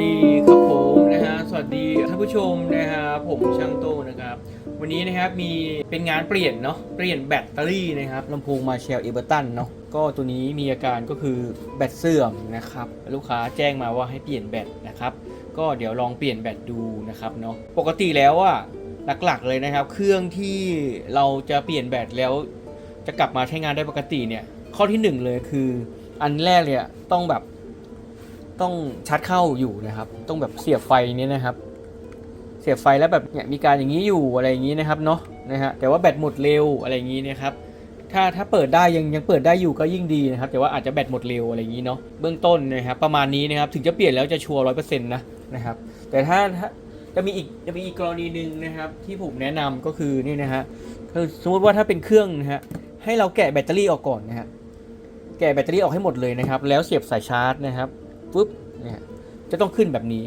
ดีครับผมนะฮะสวัสดีท่านผู้ชมนะฮะผมช่างโต้นะครับ วันนี้นะครับมีเป็นงานเปลี่ยนเนาะเปลี่ยนแบตเตอรี่นะครับลำโพงมาเชลเอเบอร์ตันเนาะก็ตัวนี้มีอาการก็คือแบตเสื่อมนะครับลูกค้าแจ้งมาว่าให้เปลี่ยนแบตนะครับก็เดี๋ยวลองเปลี่ยนแบตดูนะครับเนาะปกติแล้วอะหลักๆเลยนะครับ เครื่องที่เราจะเปลี่ยนแบตแล้ว จะกลับมาใช้งานได้ปกติเนี่ยข้อที่หนึ่งเลยคือ อันแรกเนี่ยต้องแบบ ต้องชาร์จเข้าอยู่นะครับ ต้องแบบเสียบไฟนี่ยนะครับ เสียบไฟแล้วแบบเนี่ยมีการอย่างนี้อยู่อะไรอย่างนี้นะครับเนาะนะฮะแต่ว่าแบตหมดเร็วอะไรอย่างนี้นะครับถ้าถ้าเปิดได้ยังยังเปิดได้อยู่ก็ยิ่งดีนะครับ แต่ว่าอาจจะแบตหมดเร็วอะไรอย่างนี้เนาะเบื้องต้นนะครับประมาณนี้นะครับถึงจะเปลี่ยนแล้วจะชัวร์ร้อยเปอร์เซ็นต์นะนะครับแต่ถ้าถ้าจะมีอีกจะมีอีกกรณีหนึ่งนะครับ ที่ผมแนะนำก็คือนี่นะฮะคือสมมติว่าถ้าเป็นเครื่องนะฮะให้เราแกะแบตเตอรี่ออกก่อนนะฮะแกะแบตเตอรี่ออกให้หมดเลยนะครับ แล้วเสียบสายชาร์จนะครับ ปุ๊บเนี่ยจะต้องขึ้นแบบนี้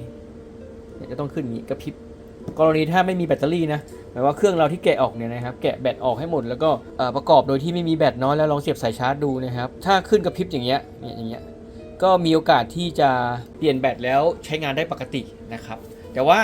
เนี่ยจะต้องขึ้นนี้กระพริบกรณีถ้าไม่มีแบตเตอรี่นะหมายว่าเครื่องเราที่แกะออกเนี่ยนะครับแกะแบตออกให้หมดแล้วก็ประกอบโดยที่ไม่มีแบตน้อยแล้วลองเสียบสายชาร์จดูนะครับถ้าขึ้นกระพริบอย่างเงี้ยเนี่ยอย่างเงี้ยก็มีโอกาสที่จะเปลี่ยนแบตแล้วใช้งานได้ปกตินะครับ แต่ว่า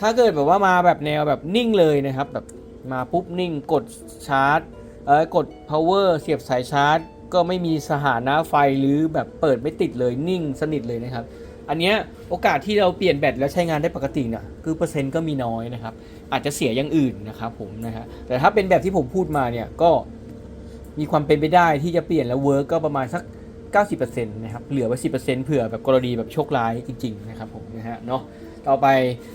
ถ้าเกิดแบบว่ามาแบบแนวแบบนิ่งเลยนะครับแบบมาปุ๊บนิ่งกดชาร์จเออกด power เสียบสายชาร์จ ก็ไม่มีสถานะไฟหรือแบบเปิดไม่ติดเลยนิ่งสนิทเลยนะครับ อันเนี้ยโอกาสที่เราเปลี่ยนแบตแล้วใช้งานได้ปกติเนี่ยคือเปอร์เซ็นต์ก็มีน้อยนะครับ อาจจะเสียอย่างอื่นนะครับผมนะฮะแต่ถ้าเป็นแบบที่ผมพูดมาเนี่ยก็มีความเป็นไปได้ที่จะเปลี่ยนแล้วเวิร์กก็ประมาณสัก 90%นะครับเหลือไว้10%เผื่อแบบกรณีแบบโชคร้ายจริง ๆ นะครับผมนะฮะเนาะ ต่อไป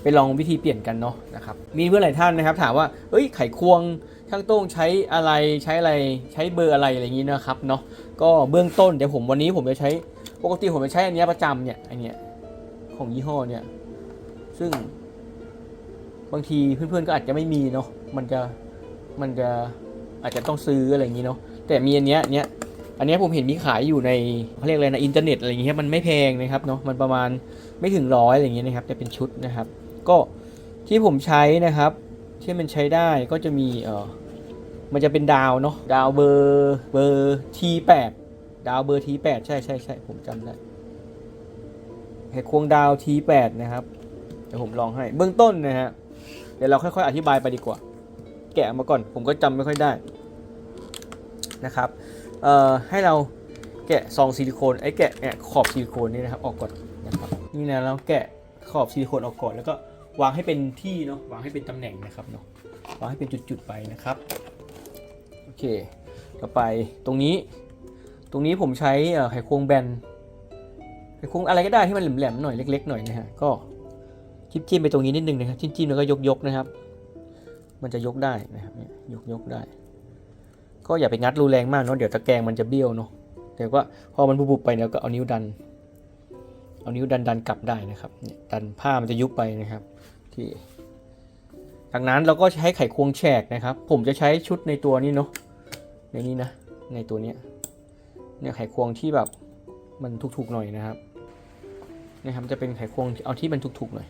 ไปลองวิธีเปลี่ยนกันเนาะนะครับมีเพื่อนหลายท่านนะครับ ถามว่าเอ้ยไขควงช่างโต้งใช้อะไรใช้อะไรใช้เบอร์อะไรอะไรอย่างนี้นะครับเนาะก็เบื้องต้นเดี๋ยวผมวันนี้ผมจะใช้ปกติผมจะใช้อันนี้ประจำเนี่ยอันเนี้ยของยี่ห้อเนี่ยซึ่งบางทีเพื่อนๆก็อาจจะไม่มีเนาะมันจะมันจะอาจจะต้องซื้ออะไรอย่างนี้เนาะแต่มีอันเนี้ยเนี้ยอันเนี้ยผมเห็นมีขายอยู่ในเขาเรียกอะไรนะอินเทอร์เน็ตอะไรอย่างเงี้ยมันไม่แพงนะครับเนาะมันประมาณ ไม่ถึงร้อยอะไรอย่างเงี้ยนะครับแต่เป็นชุดนะครับ ก็ที่ผมใช้นะครับ ที่มันใช้ได้ก็จะมีเออมันจะเป็นดาวเนาะดาวเบอร์เบอร์ T8 ดดาวเบอร์ T8 ใช่ใช่ใช่ผมจำได้ไขควงดาว T8 นะครับเดี๋ยวผมลองให้เบื้องต้นนะฮะเดี๋ยวเราค่อยๆ อธิบายไปดีกว่า แกะมาก่อน ผมก็จำไม่ค่อยได้นะครับเอ่อให้เราแกะซองซิลิโคนไอ้แกะแกะขอบซิลิโคนนี่นะครับ ออกก่อนนะครับ นี่นะเราแกะขอบซิลิโคนออกก่อนแล้วก็วางให้เป็นที่เนาะวางให้เป็นตำแหน่งนะครับเนาะวางให้เป็นจุดๆไปนะครับโอเคต่อไปตรงนี้ ตรงนี้ผมใช้ไขควงแบนไขควงอะไรก็ได้ที่มันแหลมๆหน่อยเล็ก ๆ หน่อยนะฮะก็จิ้มจิ้มๆไปตรงนี้นิดนึงนะครับจิ้มจิ้มๆแล้วก็ยกๆนะครับ มันจะยกได้นะครับเนี่ยกๆได้ ก็อย่าไปงัดรูแรงมากเนาะเดี๋ยวตะแกรงมันจะเบี้ยวเนาะแต่ว่าพอมันบุบๆไปเนี่ยก็เอานิ้วดัน เอานิ้วดันดันกลับได้นะครับเนี่ยดันผ้ามันจะยุบไปนะครับ ที่จากนั้นเราก็ใช้ไขควงแฉกนะครับ ผมจะใช้ชุดในตัวนี้เนาะในนี้นะ ในตัวเนี้ยเนี่ยไขควงที่แบบมันถูกๆหน่อยนะครับนะครับจะเป็นไขควงเอาที่มันถูกๆหน่อย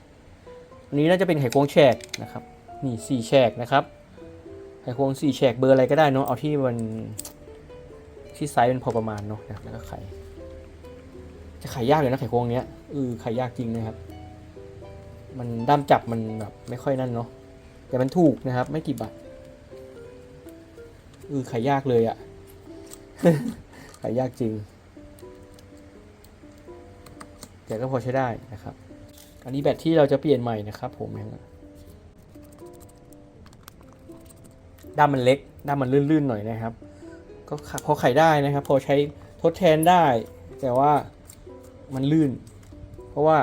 อันนี้น่าจะเป็นไขควงแฉกนะครับ นี่สี่แฉกนะครับ ไขควงสี่แฉกเบอร์อะไรก็ได้เนาะเอาที่มันที่ไซส์มันพอประมาณเนาะนะแล้วก็ไข จะไขยากเลยนะไขควงเนี้ยเออไขยากจริงนะครับ มันด้ามจับมันแบบไม่ค่อยนั่นเนาะแต่มันถูกนะครับ ไม่กี่บาทเออไขยากเลยอะไขยากจริง แต่ก็พอใช้ได้นะครับ อันนี้แบตที่เราจะเปลี่ยนใหม่นะครับ ผมด้ามมันเล็กด้ามมันลื่นๆหน่อยนะครับ ก็พอไขได้นะครับ พอใช้ทดแทนได้ แต่ว่า มันลื่น เพราะว่า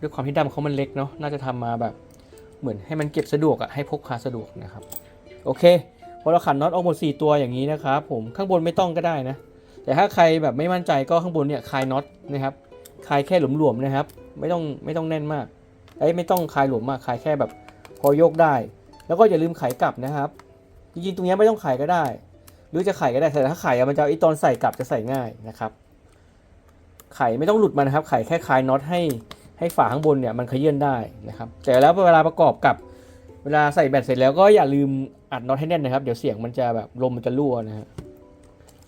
ด้วยความที่ด้าเขามันเล็กเนาะน่าจะทำมาแบบเหมือนให้มันเก็บสะดวกอะให้พกพาสะดวกนะครับ โอเคพอเราขันน็อตออกหมด 4 ตัวอย่างนี้นะครับผมข้างบนไม่ต้องก็ได้นะ แต่ถ้าใครแบบไม่มั่นใจก็ข้างบนเนี่ยคลายน็อตนะครับคลายแค่หลวมๆนะครับ ไม่ต้องไม่ต้องแน่นมากไอ้ไม่ต้องคลายหลวมมากคลายแค่แบบพอโยกได้ แล้วก็อย่าลืมไขกลับนะครับจริงๆตรงเนี้ยไม่ต้องไขก็ได้ หรือจะไขก็ได้แต่ถ้าไขอะมันจะไอตอนใส่กลับจะใส่ง่ายนะครับ ไข่ไม่ต้องหลุดมานะครับ ไข่แค่คลายน็อตให้ให้ฝาข้างบนเนี่ยมันขยื่นได้นะครับแต่แล้วเวลาประกอบกับเวลาใส่แบตเสร็จแล้วก็อย่าลืมอัดน็อตให้แน่นนะครับ เดี๋ยวเสียงมันจะแบบลมมันจะรั่วนะฮะ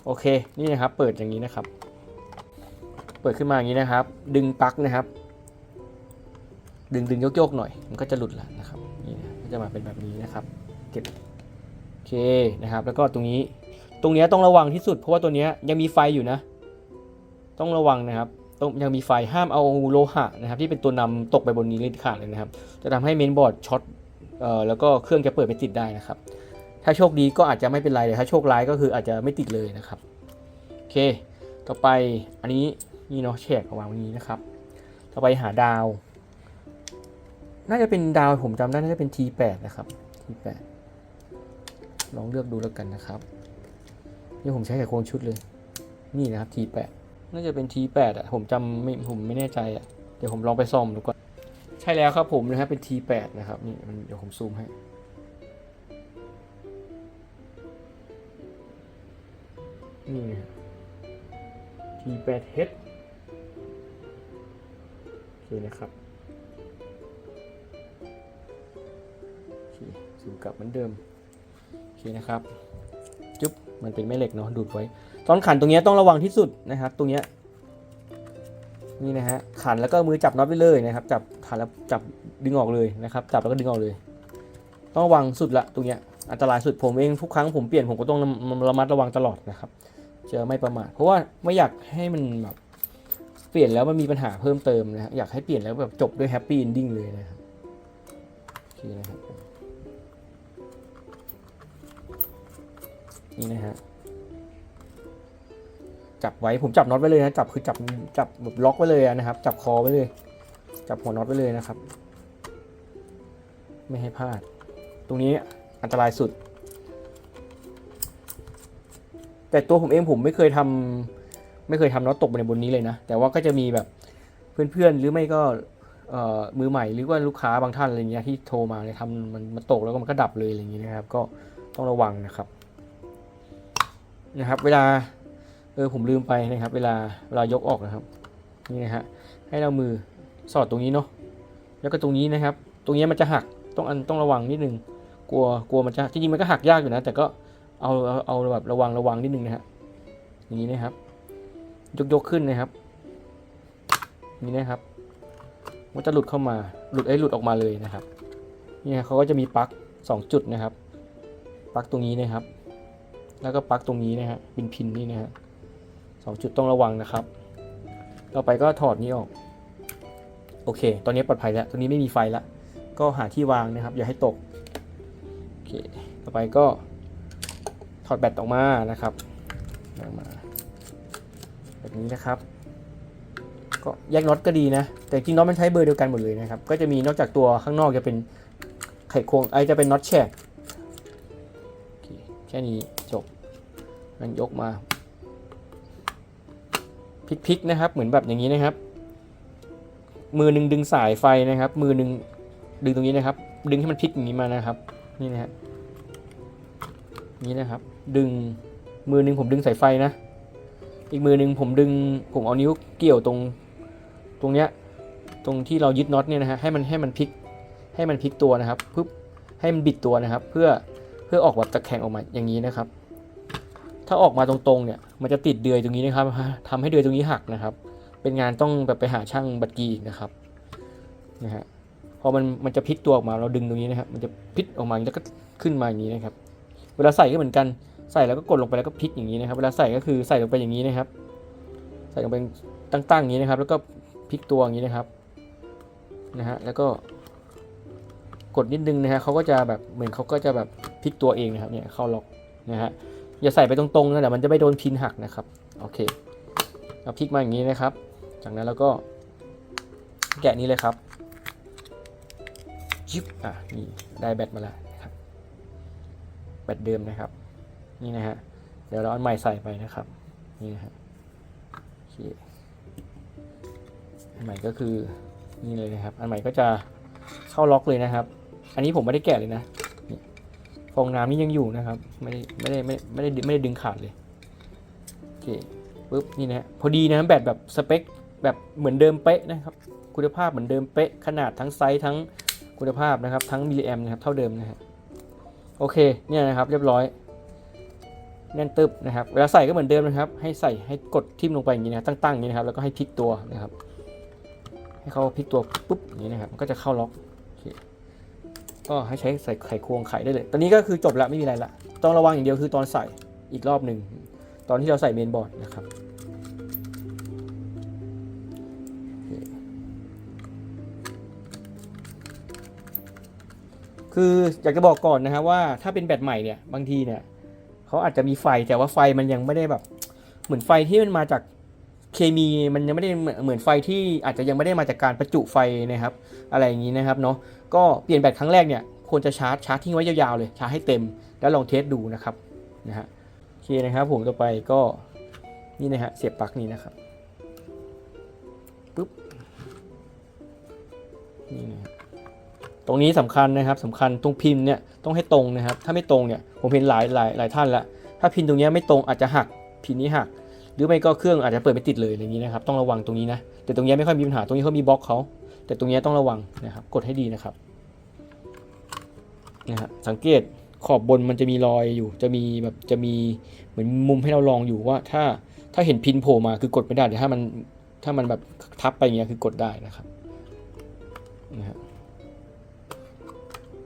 โอเคนี่นะครับ เปิดอย่างนี้นะครับ เปิดขึ้นมาอย่างนี้นะครับ ดึงปลั๊กนะครับ ดึงดึงโยกโยกๆหน่อย มันก็จะหลุดแล้วนะครับนี่นะก็จะมาเป็นแบบนี้นะครับเก็บโอเคนะครับ แล้วก็ตรงนี้ตรงเนี้ยต้องระวังที่สุดเพราะว่าตัวเนี้ยยังมีไฟอยู่นะ ต้องระวังนะครับต้องยังมีไฟห้ามเอาโลหะนะครับ ที่เป็นตัวนำตกไปบนนี้เลยขาดเลยนะครับ จะทำให้เมนบอร์ดช็อตเอ่อแล้วก็เครื่องจะเปิดไม่ติดได้นะครับ ถ้าโชคดีก็อาจจะไม่เป็นไรแต่ถ้าโชคร้ายก็คืออาจจะไม่ติดเลยนะครับโอเค ต่อไปอันนี้นี่เนาะแฉกเอาวางไว้นี้นะครับ ต่อไปหาดาว น่าจะเป็นดาวผมจำได้น่าจะเป็น T8 นะครับ T8 ลองเลือกดูแล้วกันนะครับนี่ผมใช้กับโครงชุดเลย นี่นะครับ T8 น่าจะเป็น T8 อะ ผมจำไม่ผมไม่แน่ใจอะ เดี๋ยวผมลองไปซ่อมดูก่อน ใช่แล้วครับผมนะครับเป็น T8 นะครับ นี่เดี๋ยวผมซูมให้ นี่ T8H โอเคนะครับโอเคสูมกลับเหมือนเดิม โอเคนะครับ จุ๊บ มันเป็นแม่เหล็กเนาะ ดูดไว้ ตอนขันตรงนี้ต้องระวังที่สุดนะครับ ตรงนี้นี่นะฮะขันแล้วก็มือจับน็อตไว้เลยนะครับ จับขันแล้วจับดึงออกเลยนะครับ จับแล้วก็ดึงออกเลย ต้องระวังสุดละตรงนี้อันตรายสุดผมเองทุกครั้งผมเปลี่ยนผมก็ต้องระมัดระวังตลอดนะครับจะไม่ประมาทเพราะว่าไม่อยากให้มันแบบเปลี่ยนแล้วมันมีปัญหาเพิ่มเติมนะอยากให้เปลี่ยนแล้วแบบจบด้วยแฮปปี้เอนดิ้งเลยนะครับโอเคนะครับนี่นะฮะ จับไว้ผมจับน็อตไว้เลยนะจับคือจับจับแบบล็อกไว้เลยนะครับ จับคอไว้เลย จับหัวน็อตไว้เลยนะครับ ไม่ให้พลาด ตรงนี้อันตรายสุด แต่ตัวผมเองผมไม่เคยทำไม่เคยทำน็อตตกไปในบนนี้เลยนะ แต่ว่าก็จะมีแบบเพื่อนๆ หรือไม่ก็มือใหม่หรือว่าลูกค้าบางท่านอะไรเงี้ยที่โทรมาเนี่ยทำมันมันตกแล้วก็มันก็ดับเลยอะไรอย่างเงี้ยนะครับ ก็ต้องระวังนะครับนะครับ เวลา เออผมลืมไปนะครับ เวลาเวลายกออกนะครับนี่นะฮะให้เรามือสอดตรงนี้เนาะแล้วก็ตรงนี้นะครับ ตรงนี้มันจะหักต้องอันต้องระวังนิดนึงกลัวกลัวมันจะจริงๆมันก็หักยากอยู่นะ แต่ก็เอาเอาเอาแบบระวังระวังนิดนึงนะฮะอย่างนี้นะครับ ยกยกขึ้นนะครับนี่นะครับมันจะหลุดเข้ามาหลุดไอ้หลุดออกมาเลยนะครับนี่ฮะเขาก็จะมีปลั๊กสองจุดนะครับปลั๊กตรงนี้นะครับ แล้วก็ปลั๊กตรงนี้นะฮะพินพินนี่นะฮะ สองจุดต้องระวังนะครับ ต่อไปก็ถอดนี้ออก โอเค ตอนนี้ปลอดภัยแล้วตรงนี้ไม่มีไฟแล้ว ก็หาที่วางนะครับ อย่าให้ตก โอเค ต่อไปก็ถอดแบตออกมานะครับออกมาแบบนี้นะครับ ก็แยกน็อตก็ดีนะ แต่จริงน็อตมันใช้เบอร์เดียวกันหมดเลยนะครับ ก็จะมีนอกจากตัวข้างนอกจะเป็นไขควงไอจะเป็นน็อตแฉกแค่นี้จบมันยกมา พลิกๆนะครับ เหมือนแบบอย่างนี้นะครับ มือหนึ่งดึงสายไฟนะครับ มือหนึ่งดึงตรงนี้นะครับ ดึงให้มันพลิกอย่างนี้มานะครับ นี่นะฮะนี่นะครับ ดึงมือหนึ่งผมดึงสายไฟนะ อีกมือหนึ่งผมดึงผมเอานิ้วเกี่ยวตรงตรงเนี้ยตรงที่เรายึดน็อตเนี่ยนะฮะให้มันให้มันพลิกให้มันพลิกตัวนะครับปึ๊บให้มันบิดตัวนะครับ เพื่อเพื่อออกแบบตะแคงออกมาอย่างนี้นะครับ ถ้าออกมาตรงๆเนี่ย มันจะติดเดือยตรงนี้นะครับทำให้เดือยตรงนี้หักนะครับ เป็นงานต้องแบบไปหาช่างบัดกีนะครับนะฮะพอมันมันจะพลิกตัวออกมาเราดึงตรงนี้นะครับ มันจะพลิกออกมาแล้วก็ขึ้นมาอย่างนี้นะครับ เวลาใส่ก็เหมือนกันใส่แล้วก็กดลงไปแล้วก็พลิกอย่างนี้นะครับ เวลาใส่ก็คือใส่ลงไปอย่างนี้นะครับ ใส่ลงไปตั้งๆอย่างนี้นะครับ แล้วก็พลิกตัวอย่างนี้นะครับนะฮะแล้วก็กดนิดนึงนะฮะเขาก็จะแบบเหมือนเขาก็จะแบบพลิกตัวเองนะครับเนี่ยเข้าล็อกนะฮะ อย่าใส่ไปตรงๆนะเดี๋ยวมันจะไม่โดนพินหักนะครับโอเคเอาพลิกมาอย่างนี้นะครับ จากนั้นแล้วก็แกะนี้เลยครับยิบอะนี่ได้แบตมาแล้วครับแบตเดิมนะครับ นี่นะฮะเดี๋ยวเราอันใหม่ใส่ไปนะครับนี่นะฮะโอเคอันใหม่ก็คือนี่เลยนะครับ อันใหม่ก็จะเข้าล็อกเลยนะครับ อันนี้ผมไม่ได้แกะเลยนะ ฟองน้ำนี่ยังอยู่นะครับ ไม่ได้ไม่ได้ไม่ไม่ได้ไม่ได้ดึงขาดเลยโอเคปุ๊บนี่นะพอดีนะแบตแบบสเปคแบบเหมือนเดิมเป๊ะนะครับ คุณภาพเหมือนเดิมเป๊ะขนาดทั้งไซส์ทั้งคุณภาพนะครับ ทั้งมิลลิแอมนะครับเท่าเดิมนะฮะโอเคเนี่ยนะครับเรียบร้อยแน่นตึบนะครับเวลาใส่ก็เหมือนเดิมนะครับ ให้ใส่ให้กดทิ่มลงไปอย่างนี้นะตั้งๆอย่างนี้นะครับ แล้วก็ให้พลิกตัวนะครับ ให้เขาพลิกตัวปุ๊บอย่างนี้นะครับ ก็จะเข้าล็อกโอเค ก็ให้ใช้ใส่ไขควงไขได้เลย ตอนนี้ก็คือจบแล้วไม่มีอะไรละ ต้องระวังอย่างเดียวคือตอนใส่อีกรอบหนึ่ง ตอนที่เราใส่เมนบอร์ดนะครับคืออยากจะบอกก่อนนะครับว่าถ้าเป็นแบตใหม่เนี่ยบางทีเนี่ยเขาอาจจะมีไฟแต่ว่าไฟมันยังไม่ได้แบบ เหมือนไฟที่มันมาจาก เคมีมันยังไม่ได้เหมือนไฟที่อาจจะยังไม่ได้มาจากการประจุไฟนะครับอะไรอย่างนี้นะครับเนาะก็เปลี่ยนแบตครั้งแรกเนี่ยควรจะชาร์จชาร์จทิ้งไว้ยาวๆเลยชาร์จให้เต็มแล้วลองเทสดูนะครับนะฮะโอเคนะครับผมต่อไปก็นี่นะฮะเสียบปลั๊กนี้นะครับปุ๊บนี่นะฮะตรงนี้สำคัญนะครับสำคัญตรงพิมพ์เนี่ยต้องให้ตรงนะครับ ถ้าไม่ตรงเนี่ยผมเห็นหลายหลายหลายท่านละถ้าพิมพ์ตรงเนี้ยไม่ตรงอาจจะหักพิมพ์นี้หัก หรือไม่ก็เครื่องอาจจะเปิดไม่ติดเลยอะไรอย่างนี้นะครับต้องระวังตรงนี้นะแต่ตรงนี้ไม่ค่อยมีปัญหาตรงนี้เขามีบล็อกเขาแต่ตรงนี้ต้องระวังนะครับกดให้ดีนะครับนะฮะสังเกตขอบบนมันจะมีรอยอยู่ จะมีแบบจะมีเหมือนมุมให้เราลองอยู่ว่าถ้าถ้าเห็นพินโผล่มาคือกดไม่ได้แต่ถ้ามันถ้ามันแบบทับไปอย่างเงี้ยคือกดได้นะครับนะฮะ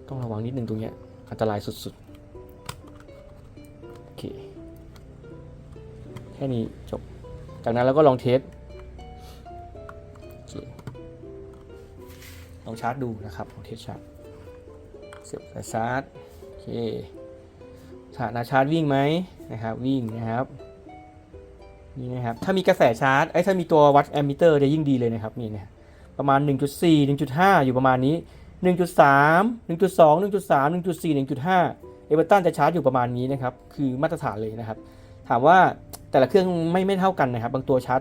ต้องระวังนิดนึงตรงเนี้ยอันตรายสุดๆ แค่นี้จบ จากนั้นเราก็ลองเทสอเคลองชาร์จดูนะครับลองเทสชาร์จเสียบสายชาร์จโอเคชานะชาร์จวิ่งไหมนะครับ วิ่งนะครับนี่นะครับถ้ามีกระแสชาร์จไอ้ถ้ามีตัววัดแอมมิเตอร์จะยิ่งดีเลยนะครับนี่นะประมาณ 1.4 1.5 อยู่ประมาณนี้ 1.3 1.2 1.3 1.4 1.5เอเวอร์ตันจะชาร์จอยู่ประมาณนี้นะครับ คือมาตรฐานเลยนะครับ ถามว่า แต่ละเครื่องไม่ไม่เท่ากันนะครับ บางตัวชาร์จ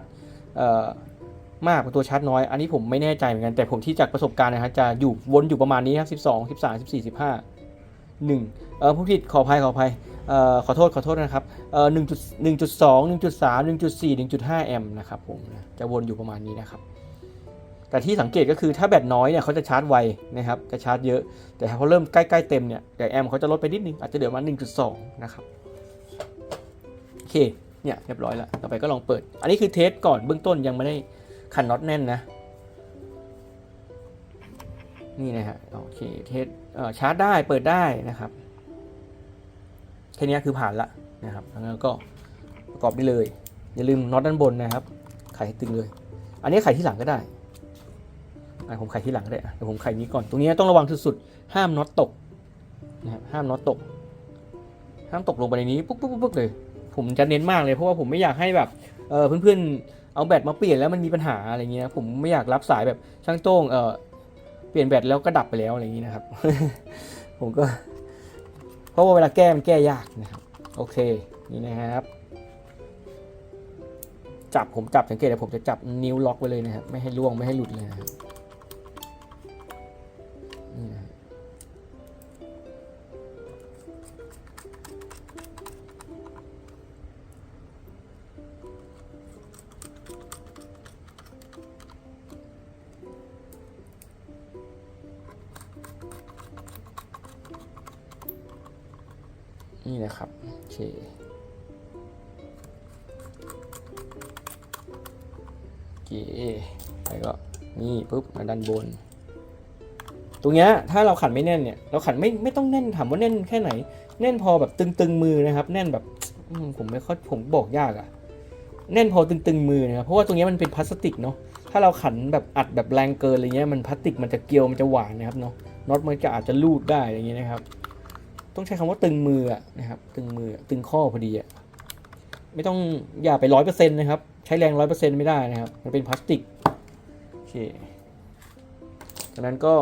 มากบางตัวชาร์จน้อย อันนี้ผมไม่แน่ใจเหมือนกัน แต่ผมที่จากประสบการณ์นะครับจะอยู่วนอยู่ประมาณนี้ครับ 12 13 14 15 1เออผู้ผิดขออภัยขออภัยเอ่อขอโทษขอโทษนะครับเอ่อ1.1.2 1.3 1.4 1.5 แอมป์นะครับผมจะวนอยู่ประมาณนี้นะครับ แต่ที่สังเกตก็คือถ้าแบตน้อยเนี่ยเขาจะชาร์จไวนะครับจะชาร์จเยอะ แต่ถ้าเริ่มใกล้ๆเต็มเนี่ยแต่แอมป์เขาจะลดไปนิดนึงอาจจะเหลือมาณ1.2 นะครับโอเค เนี่ยเรียบร้อยแล้วต่อไปก็ลองเปิด อันนี้คือเทสก่อนเบื้องต้นยังไม่ได้ขันน็อตแน่นนะ นี่นะฮะโอเคเทสเอ่อชาร์จได้เปิดได้นะครับแค่นี้คือผ่านละนะครับแล้วก็ประกอบได้เลย อย่าลืมน็อตด้านบนนะครับ ไขให้ตึงเลย อันนี้ไขที่หลังก็ได้ผมไขที่หลังก็ได้เดี๋ยวผมไขนี้ก่อน ตรงนี้ต้องระวังสุดๆห้ามน็อตตกนะครับห้ามน็อตตก ห้ามตกลงไปในนี้ปุ๊บปุ๊บปุ๊บเลย ผมจะเน้นมากเลยเพราะว่าผมไม่อยากให้แบบเออเพื่อนๆเอาแบตมาเปลี่ยนแล้วมันมีปัญหาอะไรเงี้ยผมไม่อยากรับสายแบบช่างโต้งเออเปลี่ยนแบตแล้วก็ดับไปแล้วอะไรอย่างนี้นะครับ ผมก็ เพราะว่าเวลาแก้มันแก้ยากนะครับ โอเคนี่นะครับ จับผมจับสังเกตเลยผมจะจับนิ้วล็อกไว้เลยนะครับ ไม่ให้ล่วงไม่ให้หลุดเลยนะครับ แล้วก็นี่ปุ๊บมาด้านบน ตรงเนี้ยถ้าเราขันไม่แน่นเนี่ย เราขันไม่ไม่ต้องแน่นถามว่าแน่นแค่ไหน แน่นพอแบบตึงๆมือนะครับ แน่นแบบผมไม่ค่อยผมบอกยากอะแน่นพอตึงๆมือนะครับเพราะว่าตรงเนี้ยมันเป็นพลาสติกเนาะถ้าเราขันแบบอัดแบบแรงเกินอะไรเงี้ยมันพลาสติกมันจะเกลียวมันจะหวานนะครับเนาะน็อตมันจะอาจจะลูดได้อะไรเงี้ยนะครับ ต้องใช้คำว่าตึงมืออะนะครับ ตึงมือตึงข้อพอดีอะไม่ต้องอย่าไปร้อยเปอร์เซ็นต์นะครับ ใช้แรงร้อยเปอร์เซ็นต์ไม่ได้นะครับ มันเป็นพลาสติก โอเค จากนั้นก็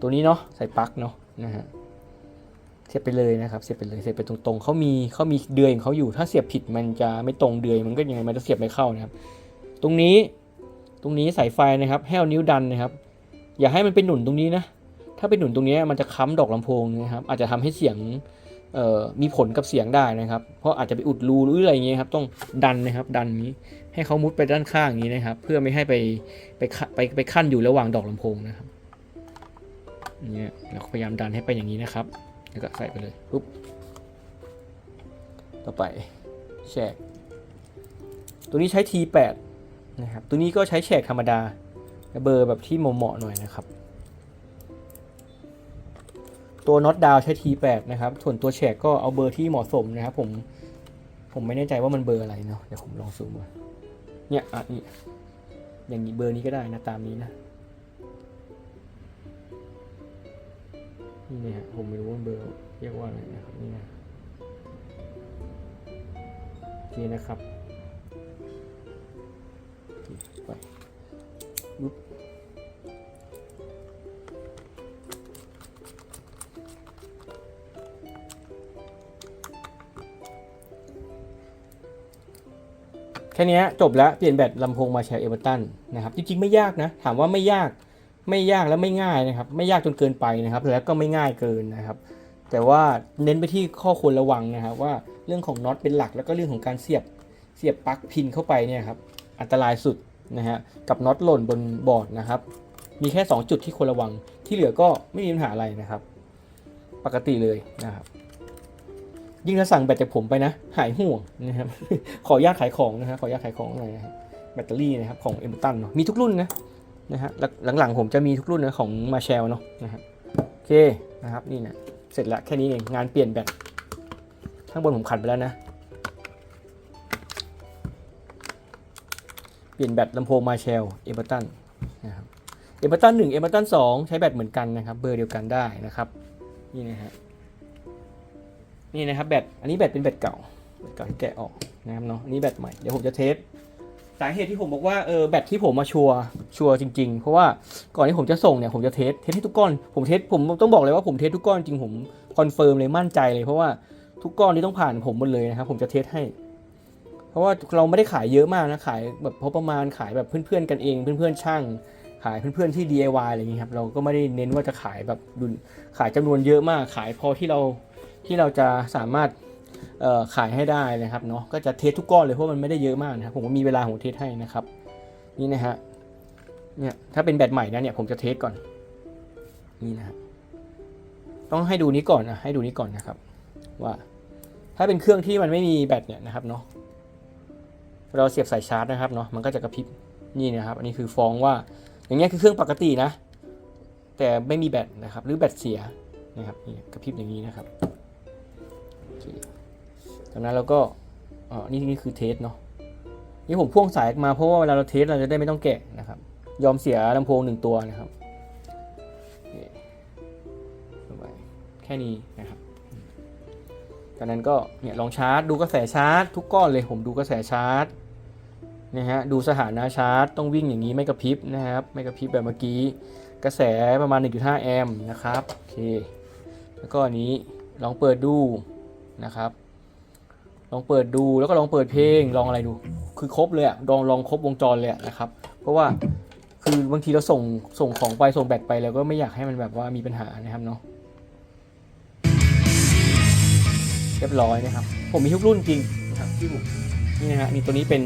ตัวนี้เนาะใส่ปลั๊กเนาะนะฮะเสียบไปเลยนะครับ เสียบไปเลย เสียบไปตรงๆเขามีเขามีเดือยของเขาอยู่ ถ้าเสียบผิดมันจะไม่ตรงเดือย มันก็ยังไงมันจะเสียบไม่เข้านะครับ ตรงนี้ ตรงนี้สายไฟนะครับ ให้เอานิ้วดันนะครับ อย่าให้มันเป็นหนุนตรงนี้นะ ถ้าเป็นหนุนตรงนี้มันจะค้ำดอกลำโพงนะครับ อาจจะทำให้เสียง มีผลกับเสียงได้นะครับ เพราะอาจจะไปอุดรูหรืออะไรอย่างเงี้ยครับต้องดันนะครับดันนี้ให้เขามุดไปด้านข้างอย่างนี้นะครับ เพื่อไม่ให้ไปไปไปไปขั้นอยู่ระหว่างดอกลำโพงนะครับอย่างเงี้ยเราพยายามดันให้ไปอย่างนี้นะครับ แล้วก็ใส่ไปเลยปุ๊บต่อไปแชกตัวนี้ใช้ T8 นะครับตัวนี้ก็ใช้แฉกธรรมดาเบอร์แบบที่เหมาะๆหน่อยนะครับ ตัวน็อตดาวใช้ T8 นะครับ ส่วนตัวแฉกก็เอาเบอร์ที่เหมาะสมนะครับผม ผมไม่แน่ใจว่ามันเบอร์อะไรเนาะ เดี๋ยวผมลองซูมมาเนี่ยอะนี่อย่างนี้เบอร์นี้ก็ได้นะตามนี้นะ นี่เนี่ยผมไม่รู้ว่าเบอร์เรียกว่าอะไรนะครับนี่นะโอเคนะครับไปปุ๊บ ค่นี้จบแล้วเปลี่ยนแบตลำโพงมาแชร์เอเวอร์ตันนะครับจริงๆไม่ยากนะ ถามว่าไม่ยากไม่ยากและไม่ง่ายนะครับ ไม่ยากจนเกินไปนะครับ แล้วก็ไม่ง่ายเกินนะครับ แต่ว่าเน้นไปที่ข้อควรระวังนะครับ ว่าเรื่องของน็อตเป็นหลัก แล้วก็เรื่องของการเสียบเสียบปลั๊กพินเข้าไปเนี่ยครับอันตรายสุดนะฮะกับน็อตหล่นบนบอร์ดนะครับ มีแค่ 2 จุดที่ควรระวังที่เหลือก็ไม่มีปัญหาอะไรนะครับ ปกติเลยนะครับ ยิ่งถ้าสั่งแบตจากผมไปนะ หายห่วงนะครับ ขออนุญาตขายของนะครับขออนุญาตขายของหน่อยนะครับแบตเตอรี่นะครับของเอ็มตันเนาะมีทุกรุ่นนะนะฮะหลังๆผมจะมีทุกรุ่นนะของมาแชลเนาะนะฮะโอเคนะครับนี่นะเสร็จแล้วแค่นี้เองงานเปลี่ยนแบตข้างบนผมขัดไปแล้วนะ เปลี่ยนแบตลำโพงมาแชลเอเบอร์ตันนะครับเอเบอร์ตันหนึ่งเอเบอร์ตันสองใช้แบตเหมือนกันนะครับ เบอร์เดียวกันได้นะครับ นี่นะฮะ นี่นะครับแบตอันนี้แบตเป็นแบตเก่าแบตเก่าที่แกะออกนะครับเนาะอันนี้แบตใหม่เดี๋ยวผมจะเทสสาเหตุที่ผมบอกว่าเออแบตที่ผมมาชัวร์ชัวร์จริง ๆ เพราะว่าก่อนที่ผมจะส่งเนี่ยผมจะเทสเทสให้ทุกก้อนผมเทสผมต้องบอกเลยว่าผมเทสทุกก้อนจริงผมคอนเฟิร์มเลยมั่นใจเลยเพราะว่าทุกก้อนนี้ต้องผ่านผมหมดเลยนะครับผมจะเทสให้ เพราะว่าเราไม่ได้ขายเยอะมากนะขายแบบพอประมาณขายแบบเพื่อนๆกันเองเพื่อนๆช่างขายเพื่อนๆที่ DIY อะไรอย่างนี้ครับเราก็ไม่ได้เน้นว่าจะขายแบบดุนขายจำนวนเยอะมากขายพอที่เรา ที่เราจะสามารถขายให้ได้นะครับเนาะก็จะเทสทุกก้อนเลยเพราะมันไม่ได้เยอะมากนะครับผมก็มีเวลาผมเทสให้นะครับนี่นะฮะเนี่ยถ้าเป็นแบตใหม่นะเนี่ยผมจะเทสก่อนนี่นะฮะต้องให้ดูนี้ก่อนนะให้ดูนี้ก่อนนะครับ ว่าถ้าเป็นเครื่องที่มันไม่มีแบตเนี่ยนะครับเนาะเราเสียบสายชาร์จนะครับเนาะมันก็จะกระพริบนี่นะครับ อันนี้คือฟ้องว่า อย่างเงี้ยคือเครื่องปกตินะ แต่ไม่มีแบตนะครับ หรือแบตเสียนะครับนี่กระพริบอย่างนี้นะครับ เคจากนั้นเราก็อ๋อนี่นี่คือเทสเนาะนี่ผมพ่วงสายมาเพราะว่าเวลาเราเทสเราจะได้ไม่ต้องแกะนะครับ ยอมเสียลำโพงหนึ่งตัวนะครับโอเคเอาไว้แค่นี้นะครับจากนั้นก็เนี่ยลองชาร์จดูกระแสชาร์จ ทุกก้อนเลยผมดูกระแสชาร์จนะฮะดูสถานะชาร์จ ต้องวิ่งอย่างนี้ไม่กระพริบนะครับไม่กระพริบแบบเมื่อกี้ กระแสประมาณ 1.5 แอมป์นะครับโอเคแล้วก็อันนี้ลองเปิดดู นะครับ ลองเปิดดูแล้วก็ลองเปิดเพลงลองอะไรดู คือครบเลยอะลองลองครบวงจรเลยะนะครับ เพราะว่าคือบางทีเราส่งส่งของไปส่งแบตไปแล้วก็ไม่อยากให้มันแบบว่ามีปัญหานะครับเนาะเรียบร้อยนะครับ ผมมีทุกรุ่นจริงนะครับที่ผมนี่นะฮะนี่ตัวนี้เป็น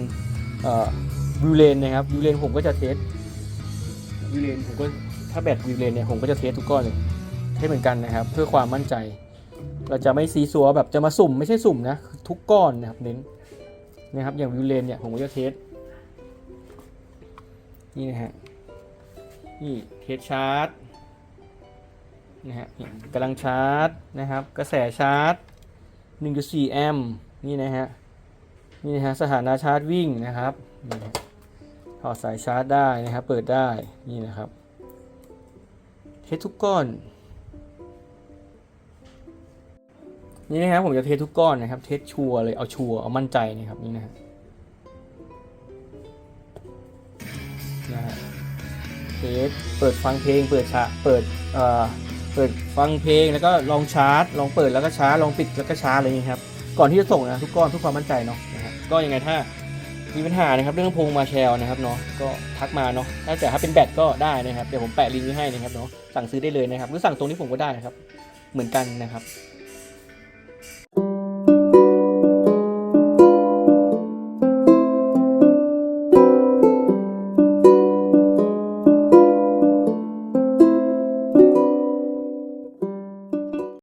วิวเลนนะครับวิวเลนผมก็จะเทสวิวเลนผมก็ถ้าแบตวิวเลนเนี่ยผมก็จะเทสทุกก้อนเลยเทสเหมือนกันนะครับ เพื่อความมั่นใจ เราจะไม่ซีซัวแบบจะมาสุ่มไม่ใช่สุ่มนะคือทุกก้อนนะครับเน้นนะครับอย่างวิวเลนเนี่ยผมก็จะเทสนี่นะฮะนี่เทสชาร์จนะฮะกำลังชาร์จนะครับ กระแสชาร์จ 1.4 แอมป์นี่นะฮะนี่นะฮะสถานะชาร์จวิ่งนะครับถอดสายชาร์จได้นะครับ เปิดได้นี่นะครับเทสทุกก้อน นี่นะครับผมจะเทสทุกก้อนนะครับ เทสชัวร์เลยเอาชัวร์เอามั่นใจนะครับนี่นะฮะนะฮะเทสเปิดฟังเพลง เปิดชาเปิดเอ่อเปิดฟังเพลงแล้วก็ลองชาร์จ ลองเปิดแล้วก็ชาร์จลองปิดแล้วก็ชาร์จอะไรอย่างนี้ครับก่อนที่จะส่งนะทุกก้อนทุกความมั่นใจเนาะนะครับก็ยังไงถ้ามีปัญหานะครับเรื่องลำโพงมาแชลนะครับเนาะก็ทักมาเนาะถ้าแต่ถ้าเป็นแบตก็ได้นะครับเดี๋ยวผมแปะลิงก์ไว้ให้นะครับเนาะสั่งซื้อได้เลยนะครับหรือสั่งตรงนี้ผมก็ได้นะครับเหมือนกันนะครับ